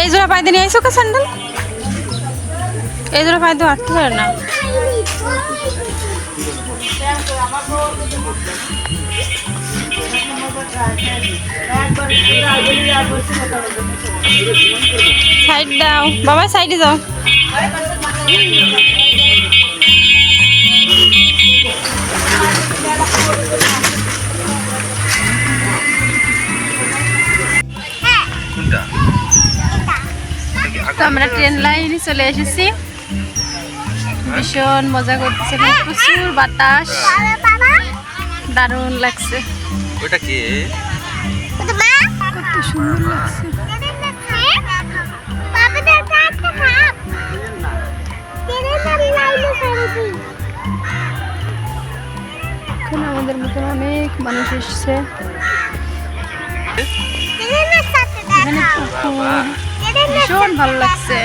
এই জোড়া পাইতে নিয়ে আইসো কা স্যান্ডেল? এই জোড়া পাইতে আটতে পারে না। সাইড দাও। বাবা সাইডে যাও। তো আমরা ট্রেন লাইনে চলে এসেছি। ভীষণ মজা করতেছিলাম প্রচুর বাতাস। দারুণ লাগছে। ওটা কে? কত সুন্দর লাগছে। এখানে আমাদের মতন অনেক মানুষ এসছে। এখানে পুকুর ভীষণ ভালো লাগছে।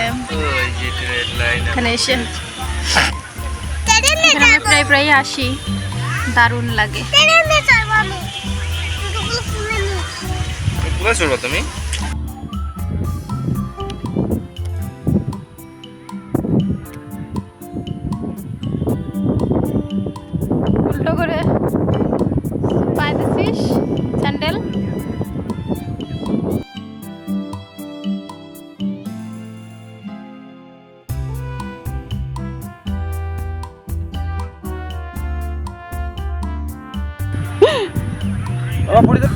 এখানে এসে এখানে আমরা প্রায় প্রায় আসি। দারুণ লাগে। কোথায় তুমি? উল্টো করে পায়ে দিছিস স্যান্ডেল। বাবা পড়ে যাও